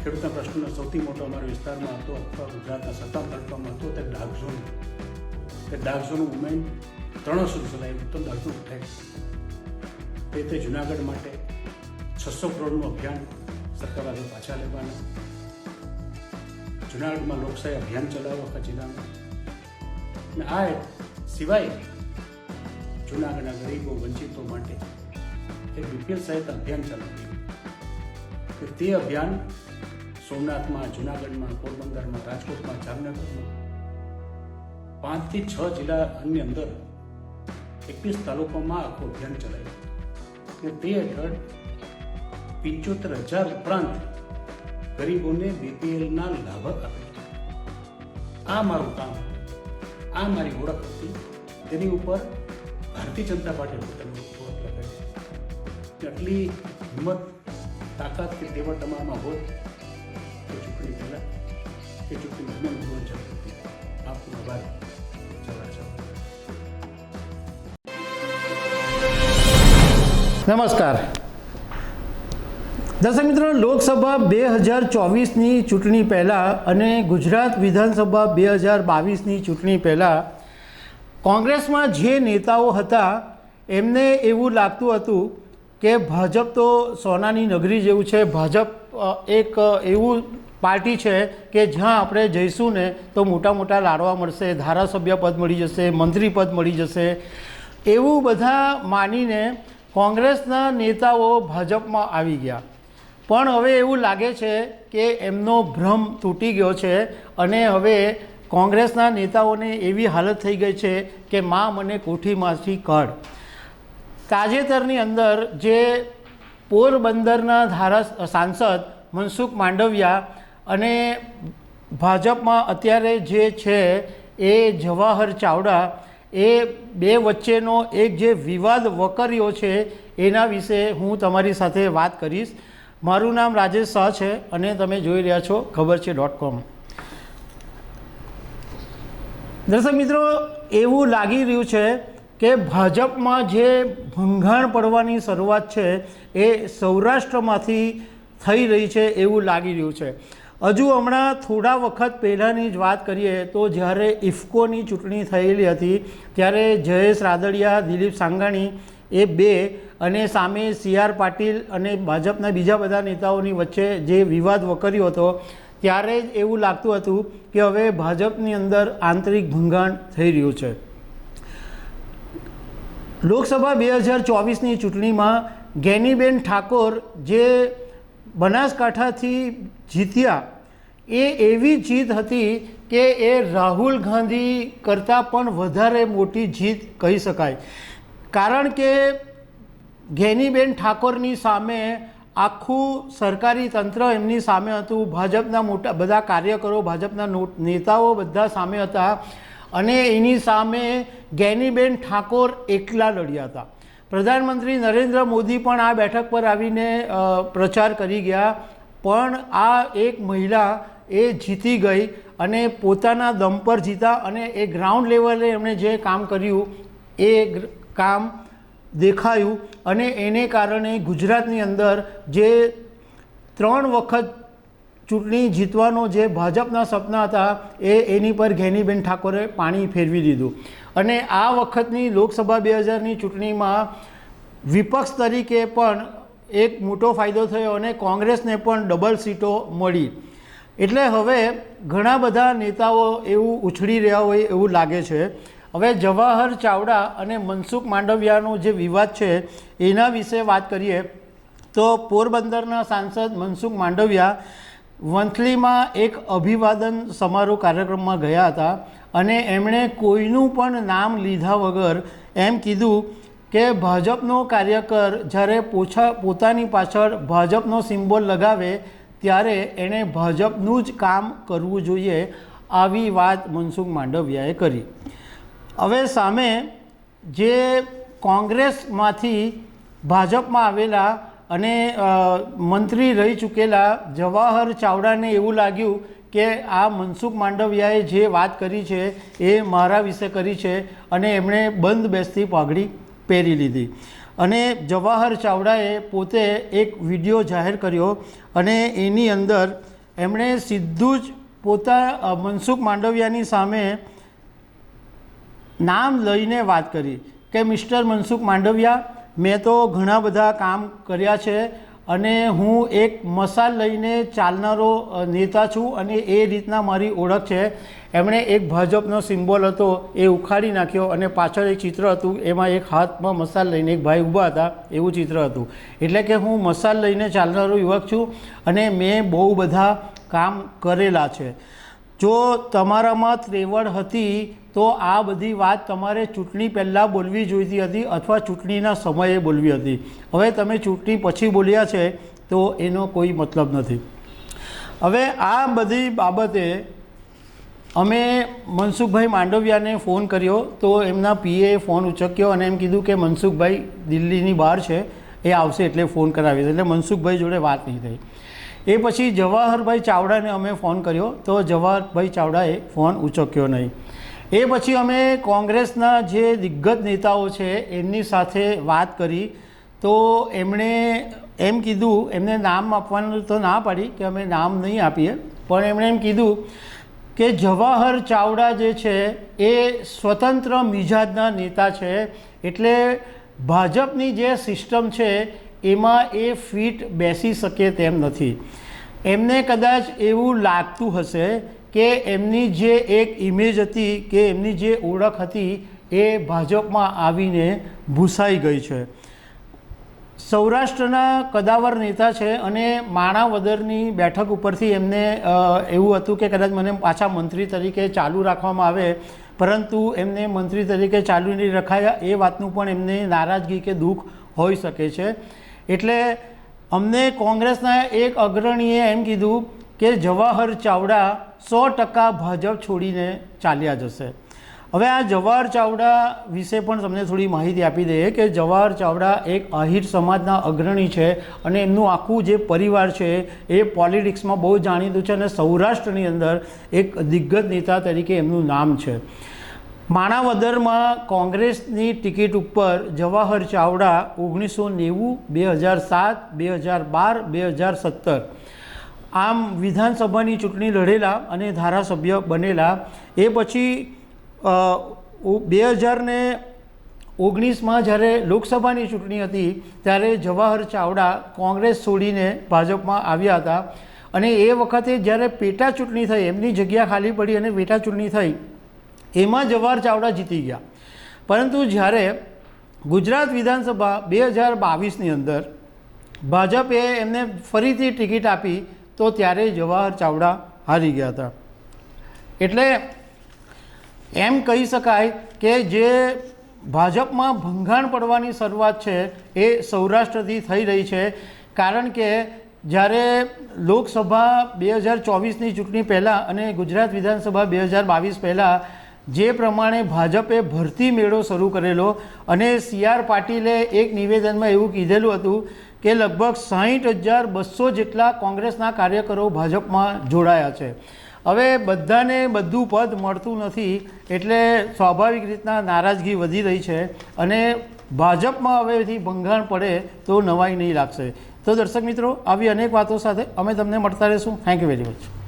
ખેડૂતના પ્રશ્નનો સૌથી મોટો અમારા વિસ્તારમાં હતો અથવા ગુજરાતના સત્તા તાલુકામાં હતો તે ડાર્ક ઝોન તે ડાર્ક ઝોન મુમેન્ટ ત્રણ સુધી ચલાવ્યું તો દળનું ઉઠાય તે તે જુનાગઢ માટે છસો કરોડનું અભિયાન સરકાર આજે પાછા લેવાના જુનાગઢમાં લોકશાહી અભિયાન ચલાવવા આખા જિલ્લામાં અને આ સિવાય જુનાગઢના ગરીબો વંચિતો માટે એક બીપીએલ સહિત અભિયાન ચલાવ્યું તે અભિયાન સોમનાથમાં, જુનાગઢમાં, પોરબંદરમાં, રાજકોટમાં, જામનગરમાં, પાંચથી છ જિલ્લાની અંદર એકવીસ તાલુકામાં આખું અભિયાન ચલાવ્યું અને તે હેઠળ પંચોતેર હજાર ઉપરાંત ગરીબોને બીપીએલના લાભ આપે આ મારું કામ, આ મારી ઓળખ હતી. તેની ઉપર ભારતીય જનતા પાર્ટી પોતાની ઓળખ હિંમત, તાકાત કે તેવડ તમારામાં હોત કે ચૂંટણી દરમિયાન જોવા જરૂર આપનો નમસ્કાર. દર્શક મિત્રો, લોકસભા બે હજાર ચોવીસની ચૂંટણી પહેલાં અને ગુજરાત વિધાનસભા બે હજાર બાવીસની ચૂંટણી પહેલાં કોંગ્રેસમાં જે નેતાઓ હતા, એમને એવું લાગતું હતું કે ભાજપ તો સોનાની નગરી જેવું છે. ભાજપ એક એવું પાર્ટી છે કે જ્યાં આપણે જઈશું ને તો મોટા મોટા લાડવા મળશે, ધારાસભ્ય પદ મળી જશે, મંત્રી પદ મળી જશે. એવું બધા માનીને કોંગ્રેસના નેતાઓ ભાજપમાં આવી ગયા. પણ હવે એવું લાગે છે કે એમનો ભ્રમ તૂટી ગયો છે અને હવે કોંગ્રેસના નેતાઓને એવી હાલત થઈ ગઈ છે કે માં મને કોઠીમાંથી કાઢ. તાજેતરની અંદર જે પોરબંદરના ધારા, સાંસદ મનસુખ માંડવિયા અને ભાજપમાં અત્યારે જે છે એ જવાહર ચાવડા, એ બે વચ્ચેનો એક જે વિવાદ વકર્યો છે એના વિશે હું તમારી સાથે વાત કરીશ. મારું નામ રાજેશ શાહ છે અને તમે જોઈ રહ્યા છો ખબર છે ડોટ કોમ. દર્શક મિત્રો, એવું લાગી રહ્યું છે કે ભાજપમાં જે ભંગાણ પડવાની શરૂઆત છે એ સૌરાષ્ટ્રમાંથી થઈ રહી છે એવું લાગી રહ્યું છે. હજુ હમણાં થોડા વખત પહેલાંની જ વાત કરીએ તો જ્યારે ઇફકોની ચૂંટણી થયેલી હતી, ત્યારે જયેશ રાદડિયા, દિલીપ સાંગાણી એ બે અને સામે સી આર પાટીલ અને ભાજપના બીજા બધા નેતાઓની વચ્ચે જે વિવાદ વકર્યો હતો, ત્યારે જ એવું લાગતું હતું કે હવે ભાજપની અંદર આંતરિક ભંગાણ થઈ રહ્યું છે. લોકસભા બે હજાર ચોવીસની ચૂંટણીમાં ગેનીબેન ઠાકોર જે બનાસકાંઠાથી જીત્યા, એ એવી જીત હતી કે એ રાહુલ ગાંધી કરતાં પણ વધારે મોટી જીત કહી શકાય. કારણ કે ઘેનીબેન ઠાકોરની સામે આખું સરકારી તંત્ર એમની સામે હતું. ભાજપના મોટા બધા કાર્યકરો, ભાજપના નેતાઓ બધા સામે હતા અને એની સામે ગેનીબેન ઠાકોર એકલા લડ્યા હતા. પ્રધાનમંત્રી નરેન્દ્ર મોદી પણ આ બેઠક પર આવીને પ્રચાર કરી ગયા. પણ આ એક મહિલા એ જીતી ગઈ અને પોતાના દમ પર જીતા અને એ ગ્રાઉન્ડ લેવલે એમણે જે કામ કર્યું, એ કામ દેખાયું અને એને કારણે ગુજરાતની અંદર જે ત્રણ વખત ચૂંટણી જીતવાનો જે ભાજપના સપના હતા, એ એની પર ઘેનીબેન ઠાકોરે પાણી ફેરવી દીધું. અને આ વખતની લોકસભા બે હજારની ચૂંટણીમાં વિપક્ષ તરીકે પણ એક મોટો ફાયદો થયો અને કોંગ્રેસને પણ ડબલ સીટો મળી. એટલે હવે ઘણા બધા નેતાઓ એવું ઉછળી રહ્યા હોય એવું લાગે છે. હવે જવાહર ચાવડા અને મનસુખ માંડવિયાનો જે વિવાદ છે, એના વિશે વાત કરીએ. તો પોરબંદરના સાંસદ મનસુખ માંડવિયા વંથલીમાં એક અભિવાદન સમારોહ કાર્યક્રમમાં ગયા હતા અને એમણે કોઈનું પણ નામ લીધા વગર એમ કીધું કે ભાજપનો કાર્યકર જ્યારે પોછા, પોતાની પાછળ ભાજપનો સિમ્બોલ લગાવે ત્યારે એણે ભાજપનું જ કામ કરવું જોઈએ આવી વાત મનસુખ માંડવિયાએ કરી. હવે સામે જે કોંગ્રેસમાંથી ભાજપમાં આવેલા અને મંત્રી રહી ચૂકેલા જવાહર ચાવડાને એવું લાગ્યું કે આ મનસુખ માંડવિયાએ જે વાત કરી છે એ મારા વિશે કરી છે અને એમણે બંધ બેસતી પાઘડી પહેરી લીધી. અને જવાહર ચાવડાએ પોતે એક વીડિયો જાહેર કર્યો અને એની અંદર એમણે સીધું જ પોતા મનસુખ માંડવિયાની સામે નામ લઈને વાત કરી કે, મિસ્ટર મનસુખ માંડવિયા મેં તો ઘણા બધા કામ કર્યા છે અને હું એક મસાલ લઈને ચાલનારો નેતા છું અને એ રીતના મારી ઓળખ છે. એમણે એક ભાજપનો સિમ્બોલ હતો, એ ઉખાડી નાખ્યો અને પાછળ એક ચિત્ર હતું, એમાં એક હાથમાં મસાલ લઈને એક ભાઈ ઊભા હતા, એવું ચિત્ર હતું. એટલે કે હું મસાલ લઈને ચાલનારો યુવક છું અને મેં બહુ બધા કામ કરેલા છે. જો તમારામાં ત્રેવડ હતી, તો આ બધી વાત તમારે ચૂંટણી પહેલાં બોલવી જોઈતી હતી અથવા ચૂંટણીના સમયે બોલવી હતી. હવે તમે ચૂંટણી પછી બોલ્યા છે, તો એનો કોઈ મતલબ નથી. હવે આ બધી બાબતે અમે મનસુખભાઈ માંડવિયાને ફોન કર્યો, તો એમના પીએ ફોન ઉચક્યો અને એમ કીધું કે મનસુખભાઈ દિલ્હીની બહાર છે, એ આવશે એટલે ફોન કરાવી એટલે મનસુખભાઈ જોડે વાત નહીં થઈ. એ પછી જવાહરભાઈ ચાવડાને અમે ફોન કર્યો, તો જવાહરભાઈ ચાવડાએ ફોન ઉચક્યો નહીં. એ પછી અમે કોંગ્રેસના જે દિગ્ગજ નેતાઓ છે, એમની સાથે વાત કરી. તો એમણે એમ કીધું, એમને નામ આપવાનું તો ના પાડી કે અમે નામ નહીં આપીએ, પણ એમણે એમ કીધું કે જવાહર ચાવડા જે છે, એ સ્વતંત્ર મિજાજના નેતા છે. એટલે ભાજપની જે સિસ્ટમ છે એમાં એ ફિટ બેસી શકે તેમ નથી. એમને કદાચ એવું લાગતું હશે કે એમની જે એક ઇમેજ હતી કે એમની જે ઓળખ હતી એ ભાજપમાં આવીને ભૂસાઈ ગઈ છે. સૌરાષ્ટ્રના કદાવર નેતા છે અને માણાવદરની બેઠક ઉપરથી એમને એવું હતું કે કદાચ મને પાછા મંત્રી તરીકે ચાલુ રાખવામાં આવે, પરંતુ એમને મંત્રી તરીકે ચાલુ નહીં રખાયા એ વાતનું પણ એમને નારાજગી કે દુઃખ હોઈ શકે છે. એટલે અમને કોંગ્રેસના એક અગ્રણીએ એમ કીધું કે જવાહર ચાવડા સો ટકા ભાજપ છોડીને ચાલ્યા જશે. હવે આ જવાહર ચાવડા વિશે પણ તમને થોડી માહિતી આપી દઈએ કે જવાહર ચાવડા એક અહિર સમાજના અગ્રણી છે અને એમનું આખું જે પરિવાર છે એ પોલિટિક્સમાં બહુ જાણીતું છે અને સૌરાષ્ટ્રની અંદર એક દિગ્ગજ નેતા તરીકે એમનું નામ છે. માણાવદરમાં કોંગ્રેસની ટિકિટ ઉપર જવાહર ચાવડા ઓગણીસો નેવું, બે હજાર સાત, બે હજાર બાર, બે હજાર સત્તર. આમ વિધાનસભાની ચૂંટણી લડેલા અને ધારાસભ્ય બનેલા. એ પછી બે હજારને ઓગણીસમાં જ્યારે લોકસભાની ચૂંટણી હતી, ત્યારે જવાહર ચાવડા કોંગ્રેસ છોડીને ભાજપમાં આવ્યા હતા. અને એ વખતે જ્યારે પેટા ચૂંટણી થઈ, એમની જગ્યા ખાલી પડી અને પેટા ચૂંટણી થઈ એમાં જવાહર ચાવડા જીતી ગયા. પરંતુ જ્યારે ગુજરાત વિધાનસભા બે હજાર બાવીસની અંદર ભાજપે એમને ફરીથી ટિકિટ આપી, તો ત્યારે જવાહર ચાવડા હારી ગયા હતા. એટલે એમ કહી શકાય કે જે ભાજપમાં ભંગાણ પડવાની શરૂઆત છે, એ સૌરાષ્ટ્રથી થઈ રહી છે. કારણ કે જ્યારે લોકસભા બે હજાર ચોવીસની ચૂંટણી પહેલાં અને ગુજરાત વિધાનસભા બે હજાર બાવીસ પહેલાં જે પ્રમાણે ભાજપે ભરતી મેળો શરૂ કરેલો અને સી આર પાટીલે એક નિવેદનમાં એવું કીધેલું હતું કે લગભગ સાહીઠ હજાર બસો જેટલા કોંગ્રેસના કાર્યકરો ભાજપમાં જોડાયા છે. હવે બધાને બધું પદ મળતું નથી એટલે સ્વાભાવિક રીતના નારાજગી વધી રહી છે અને ભાજપમાં હવેથી ભંગાણ પડે તો નવાઈ નહીં લાગશે. તો દર્શક મિત્રો, આવી અનેક વાતો સાથે અમે તમને મળતા રહીશું. Thank you very much